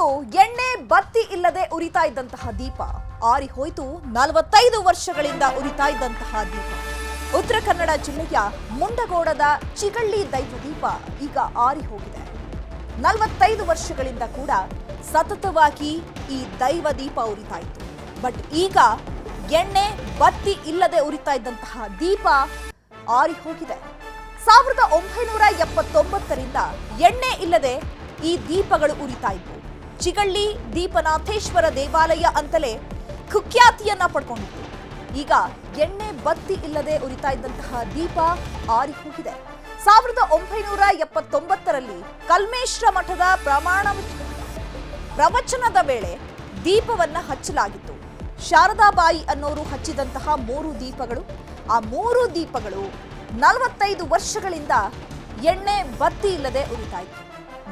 ಹೋಯ್ತು ಎಣ್ಣೆ ಬತ್ತಿ ಇಲ್ಲದೆ ಉರಿತಾ ಇದ್ದಂತಹ ದೀಪ. ಆರಿ ಹೋಯ್ತು ನಲವತ್ತೈದು ವರ್ಷಗಳಿಂದ ಉರಿತಾ ಇದ್ದಂತಹ ದೀಪ. ಉತ್ತರ ಕನ್ನಡ ಜಿಲ್ಲೆಯ ಮುಂಡಗೋಡದ ಚಿಗಳ್ಳಿ ದೈವ ದೀಪ ಈಗ ಆರಿ ಹೋಗಿದೆ. ನಲವತ್ತೈದು ವರ್ಷಗಳಿಂದ ಕೂಡ ಸತತವಾಗಿ ಈ ದೈವ ದೀಪ ಉರಿತಾ ಇತ್ತು. ಬಟ್ ಈಗ ಎಣ್ಣೆ ಬತ್ತಿ ಇಲ್ಲದೆ ಉರಿತಾ ಇದ್ದಂತಹ ದೀಪ ಆರಿ ಹೋಗಿದೆ. ಸಾವಿರದ ಒಂಬೈನೂರ ಎಪ್ಪತ್ತೊಂಬತ್ತರಿಂದ ಎಣ್ಣೆ ಇಲ್ಲದೆ ಈ ದೀಪಗಳು ಉರಿತಾ ಇದ್ವು. ಚಿಗಳ್ಳಿ ದೀಪನಾಥೇಶ್ವರ ದೇವಾಲಯ ಅಂತಲೇ ಕುಖ್ಯಾತಿಯನ್ನ ಪಡ್ಕೊಂಡಿತ್ತು ಈಗ ಎಣ್ಣೆ ಬತ್ತಿ ಇಲ್ಲದೆ ಉರಿತಾ ಇದ್ದಂತಹ ದೀಪ ಆರಿ ಹೋಗಿದೆ. ಸಾವಿರದ ಒಂಬೈನೂರ ಎಪ್ಪತ್ತೊಂಬತ್ತರಲ್ಲಿ ಕಲ್ಮೇಶ್ವರ ಮಠದ ಪ್ರಮಾಣ ಪ್ರವಚನದ ವೇಳೆ ದೀಪವನ್ನ ಹಚ್ಚಲಾಗಿತ್ತು. ಶಾರದಾಬಾಯಿ ಅನ್ನೋರು ಹಚ್ಚಿದಂತಹ ಮೂರು ದೀಪಗಳು, ಆ ಮೂರು ದೀಪಗಳು ನಲವತ್ತೈದು ವರ್ಷಗಳಿಂದ ಎಣ್ಣೆ ಬತ್ತಿ ಇಲ್ಲದೆ ಉರಿತಾ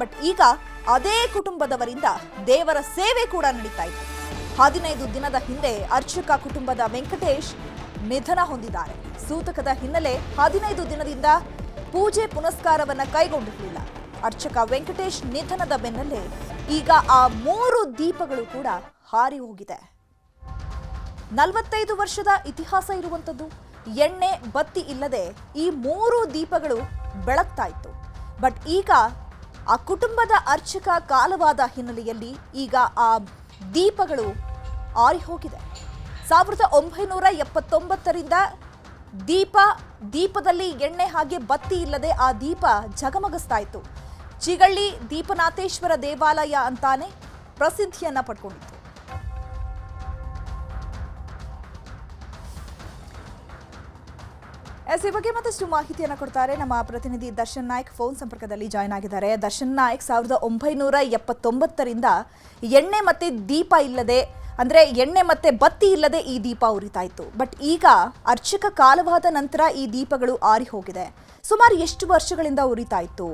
ಬಟ್ ಈಗ ಅದೇ ಕುಟುಂಬದವರಿಂದ ದೇವರ ಸೇವೆ ಕೂಡ ನಡೀತಾ ಇತ್ತು ಹದಿನೈದು ದಿನದ ಹಿಂದೆ ಅರ್ಚಕ ಕುಟುಂಬದ ವೆಂಕಟೇಶ್ ನಿಧನ ಹೊಂದಿದ್ದಾರೆ. ಸೂತಕದ ಹಿನ್ನೆಲೆ ಹದಿನೈದು ದಿನದಿಂದ ಪೂಜೆ ಪುನಸ್ಕಾರವನ್ನ ಕೈಗೊಂಡಿರಲಿಲ್ಲ. ಅರ್ಚಕ ವೆಂಕಟೇಶ್ ನಿಧನದ ಬೆನ್ನಲ್ಲೇ ಈಗ ಆ ಮೂರು ದೀಪಗಳು ಕೂಡ ಹಾರಿ ಹೋಗಿದೆ. ನಲವತ್ತೈದು ವರ್ಷದ ಇತಿಹಾಸ ಇರುವಂಥದ್ದು ಎಣ್ಣೆ ಬತ್ತಿ ಇಲ್ಲದೆ ಈ ಮೂರು ದೀಪಗಳು ಬೆಳಗ್ತಾ ಇತ್ತು. ಬಟ್ ಈಗ ಆ ಕುಟುಂಬದ ಅರ್ಚಕ ಕಾಲವಾದ ಹಿನ್ನೆಲೆಯಲ್ಲಿ ಈಗ ಆ ದೀಪಗಳು ಆರಿ ಹೋಗಿದೆ. ಸಾವಿರದ ಒಂಬೈನೂರ ಎಪ್ಪತ್ತೊಂಬತ್ತರಿಂದ ದೀಪ, ದೀಪದಲ್ಲಿ ಎಣ್ಣೆ ಹಾಗೆ ಬತ್ತಿ ಇಲ್ಲದೆ ಆ ದೀಪ ಜಗಮಗಿಸ್ತಾ ಇತ್ತು. ಚಿಗಳ್ಳಿ ದೀಪನಾಥೇಶ್ವರ ದೇವಾಲಯ ಅಂತಾನೆ ಪ್ರಸಿದ್ಧಿಯನ್ನ ಪಡ್ಕೊಂಡಿತ್ತು. ಎಸ್, ಈ ಬಗ್ಗೆ ಮತ್ತಷ್ಟು ಮಾಹಿತಿಯನ್ನು ಕೊಡ್ತಾರೆ ನಮ್ಮ ಪ್ರತಿನಿಧಿ ದರ್ಶನ್ ನಾಯ್ಕ್. ಫೋನ್ ಸಂಪರ್ಕದಲ್ಲಿ ಜಾಯ್ನ್ ಆಗಿದ್ದಾರೆ. ದರ್ಶನ್ ನಾಯ್ಕ್, ಸಾವಿರದ ಒಂಬೈನೂರ ಎಪ್ಪತ್ತೊಂಬತ್ತರಿಂದ ಎಣ್ಣೆ ಮತ್ತೆ ದೀಪ ಇಲ್ಲದೆ, ಅಂದ್ರೆ ಎಣ್ಣೆ ಮತ್ತೆ ಬತ್ತಿ ಇಲ್ಲದೆ ಈ ದೀಪ ಉರಿತಾ ಇತ್ತು. ಬಟ್ ಈಗ ಅರ್ಚಕ ಕಾಲವಾದ ನಂತರ ಈ ದೀಪಗಳು ಆರಿ ಹೋಗಿದೆ. ಸುಮಾರು ಎಷ್ಟು ವರ್ಷಗಳಿಂದ ಉರಿತಾ ಇತ್ತು?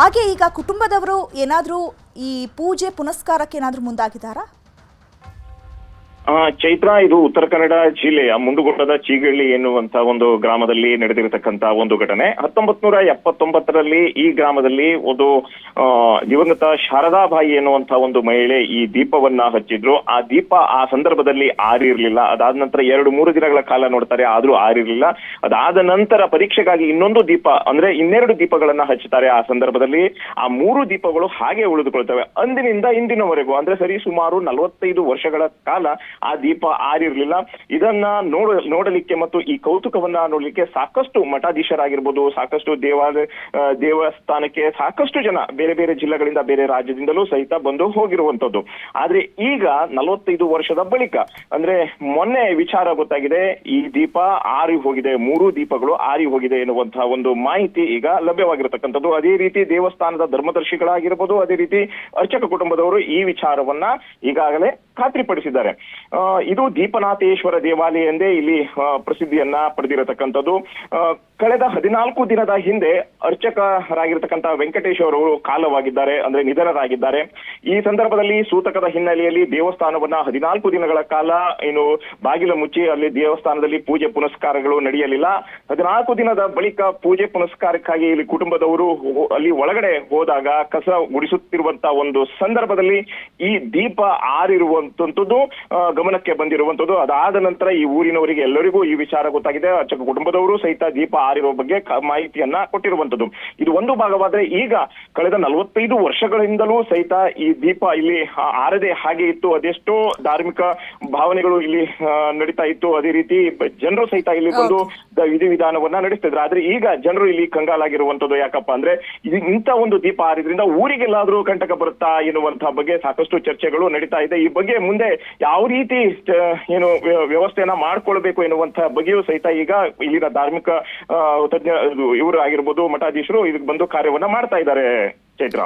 ಹಾಗೆ ಈಗ ಕುಟುಂಬದವರು ಏನಾದರೂ ಈ ಪೂಜೆ ಪುನಸ್ಕಾರಕ್ಕೆ ಏನಾದರೂ ಮುಂದಾಗಿದ್ದಾರಾ? ಚೈತ್ರ ಇದು ಉತ್ತರ ಕನ್ನಡ ಜಿಲ್ಲೆಯ ಮುಂಡುಗುಡ್ಡದ ಚೀಗಳ್ಳಿ ಎನ್ನುವಂತ ಒಂದು ಗ್ರಾಮದಲ್ಲಿ ನಡೆದಿರತಕ್ಕಂತ ಒಂದು ಘಟನೆ. ಹತ್ತೊಂಬತ್ ನೂರ ಎಪ್ಪತ್ತೊಂಬತ್ತರಲ್ಲಿ ಈ ಗ್ರಾಮದಲ್ಲಿ ಒಂದು ಆ, ದಿವಂಗತ ಶಾರದಾಬಾಯಿ ಎನ್ನುವಂತ ಒಂದು ಮಹಿಳೆ ಈ ದೀಪವನ್ನ ಹಚ್ಚಿದ್ರು. ಆ ದೀಪ ಆ ಸಂದರ್ಭದಲ್ಲಿ ಆರಿರ್ಲಿಲ್ಲ. ಅದಾದ ನಂತರ ಎರಡು ಮೂರು ದಿನಗಳ ಕಾಲ ನೋಡ್ತಾರೆ ಆದ್ರೂ ಆರಿರ್ಲಿಲ್ಲ. ಅದಾದ ನಂತರ ಪರೀಕ್ಷೆಗಾಗಿ ಇನ್ನೊಂದು ದೀಪ ಅಂದ್ರೆ ಇನ್ನೆರಡು ದೀಪಗಳನ್ನ ಹಚ್ಚುತ್ತಾರೆ ಆ ಸಂದರ್ಭದಲ್ಲಿ. ಆ ಮೂರು ದೀಪಗಳು ಹಾಗೆ ಉಳಿದುಕೊಳ್ತವೆ. ಅಂದಿನಿಂದ ಇಂದಿನವರೆಗೂ ಅಂದ್ರೆ ಸರಿ ಸುಮಾರು ನಲವತ್ತೈದು ವರ್ಷಗಳ ಕಾಲ ಆ ದೀಪ ಆರಿರ್ಲಿಲ್ಲ. ಇದನ್ನ ನೋಡ, ನೋಡಲಿಕ್ಕೆ ಮತ್ತು ಈ ಕೌತುಕವನ್ನ ನೋಡಲಿಕ್ಕೆ ಸಾಕಷ್ಟು ಮಠಾಧೀಶರಾಗಿರ್ಬೋದು, ಸಾಕಷ್ಟು ದೇವಾಲಯ ದೇವಸ್ಥಾನಕ್ಕೆ ಸಾಕಷ್ಟು ಜನ ಬೇರೆ ಬೇರೆ ಜಿಲ್ಲೆಗಳಿಂದ ಬೇರೆ ರಾಜ್ಯದಿಂದಲೂ ಸಹಿತ ಬಂದು ಹೋಗಿರುವಂತದ್ದು ಆದ್ರೆ ಈಗ ನಲವತ್ತೈದು ವರ್ಷದ ಬಳಿಕ, ಅಂದ್ರೆ ಮೊನ್ನೆ ವಿಚಾರ ಗೊತ್ತಾಗಿದೆ, ಈ ದೀಪ ಆರಿ ಹೋಗಿದೆ, ಮೂರು ದೀಪಗಳು ಆರಿ ಹೋಗಿದೆ ಎನ್ನುವಂತಹ ಒಂದು ಮಾಹಿತಿ ಈಗ ಲಭ್ಯವಾಗಿರತಕ್ಕಂಥದ್ದು. ಅದೇ ರೀತಿ ದೇವಸ್ಥಾನದ ಧರ್ಮದರ್ಶಿಗಳಾಗಿರ್ಬೋದು, ಅದೇ ರೀತಿ ಅರ್ಚಕ ಕುಟುಂಬದವರು ಈ ವಿಚಾರವನ್ನ ಈಗಾಗಲೇ ಖಾತ್ರಿಪಡಿಸಿದ್ದಾರೆ. ಇದು ದೀಪನಾಥೇಶ್ವರ ದೇವಾಲಯ ಎಂದೇ ಇಲ್ಲಿ ಪ್ರಸಿದ್ಧಿಯನ್ನ ಪಡೆದಿರತಕ್ಕಂಥದ್ದು. ಕಳೆದ ಹದಿನಾಲ್ಕು ದಿನದ ಹಿಂದೆ ಅರ್ಚಕರಾಗಿರ್ತಕ್ಕಂಥ ವೆಂಕಟೇಶ್ ಅವರು ಕಾಲವಾಗಿದ್ದಾರೆ, ಅಂದ್ರೆ ನಿಧನರಾಗಿದ್ದಾರೆ. ಈ ಸಂದರ್ಭದಲ್ಲಿ ಸೂತಕದ ಹಿನ್ನೆಲೆಯಲ್ಲಿ ದೇವಸ್ಥಾನವನ್ನ ಹದಿನಾಲ್ಕು ದಿನಗಳ ಕಾಲ ಏನು ಬಾಗಿಲು ಮುಚ್ಚಿ ಅಲ್ಲಿ ದೇವಸ್ಥಾನದಲ್ಲಿ ಪೂಜೆ ಪುನಸ್ಕಾರಗಳು ನಡೆಯಲಿಲ್ಲ. ಹದಿನಾಲ್ಕು ದಿನದ ಬಳಿಕ ಪೂಜೆ ಪುನಸ್ಕಾರಕ್ಕಾಗಿ ಇಲ್ಲಿ ಕುಟುಂಬದವರು ಅಲ್ಲಿ ಒಳಗಡೆ ಹೋದಾಗ ಕಸ ಗುಡಿಸುತ್ತಿರುವಂತ ಒಂದು ಸಂದರ್ಭದಲ್ಲಿ ಈ ದೀಪ ಆರಿರುವಂತದ್ದು ಗಮನಕ್ಕೆ ಬಂದಿರುವಂತದ್ದು. ಅದಾದ ನಂತರ ಈ ಊರಿನವರಿಗೆ ಎಲ್ಲರಿಗೂ ಈ ವಿಚಾರ ಗೊತ್ತಾಗಿದೆ. ಅರ್ಚಕ ಕುಟುಂಬದವರು ಸಹಿತ ದೀಪ ಆರಿರುವ ಬಗ್ಗೆ ಮಾಹಿತಿಯನ್ನ ಕೊಟ್ಟಿರುವಂತದ್ದು. ಇದು ಒಂದು ಭಾಗವಾದ್ರೆ ಈಗ ಕಳೆದ ನಲವತ್ತೈದು ವರ್ಷಗಳಿಂದಲೂ ಸಹಿತ ಈ ದೀಪ ಇಲ್ಲಿ ಆರದೆ ಹಾಗೆ ಇತ್ತು. ಅದೆಷ್ಟೋ ಧಾರ್ಮಿಕ ಭಾವನೆಗಳು ಇಲ್ಲಿ ನಡೀತಾ ಇತ್ತು. ಅದೇ ರೀತಿ ಜನರು ಸಹಿತ ಇಲ್ಲಿ ಬಂದು ವಿಧಿ ವಿಧಾನವನ್ನ ನಡೆಸ್ತಿದ್ರು. ಆದ್ರೆ ಈಗ ಜನರು ಇಲ್ಲಿ ಕಂಗಾಲಾಗಿರುವಂತದ್ದು ಯಾಕಪ್ಪ ಅಂದ್ರೆ ಇಂಥ ಒಂದು ದೀಪ ಆರಿದ್ರಿಂದ ಊರಿಗೆಲ್ಲಾದ್ರೂ ಕಂಟಕ ಬರುತ್ತಾ ಎನ್ನುವಂತಹ ಬಗ್ಗೆ ಸಾಕಷ್ಟು ಚರ್ಚೆಗಳು ನಡೀತಾ ಇದೆ. ಈ ಬಗ್ಗೆ ಮುಂದೆ ಯಾವ ರೀತಿ ಏನು ವ್ಯ- ವ್ಯವಸ್ಥೆಯನ್ನ ಮಾಡ್ಕೊಳ್ಬೇಕು ಎನ್ನುವಂತಹ ಬಗ್ಗೆಯೂ ಸಹಿತ ಈಗ ಇಲ್ಲಿನ ಧಾರ್ಮಿಕ ತಜ್ಞ ಇವರು ಆಗಿರ್ಬೋದು ಮಠಾಧೀಶರು ಇದಕ್ಕೆ ಬಂದು ಕಾರ್ಯವನ್ನ ಮಾಡ್ತಾ ಇದ್ದಾರೆ ಚೈತ್ರ.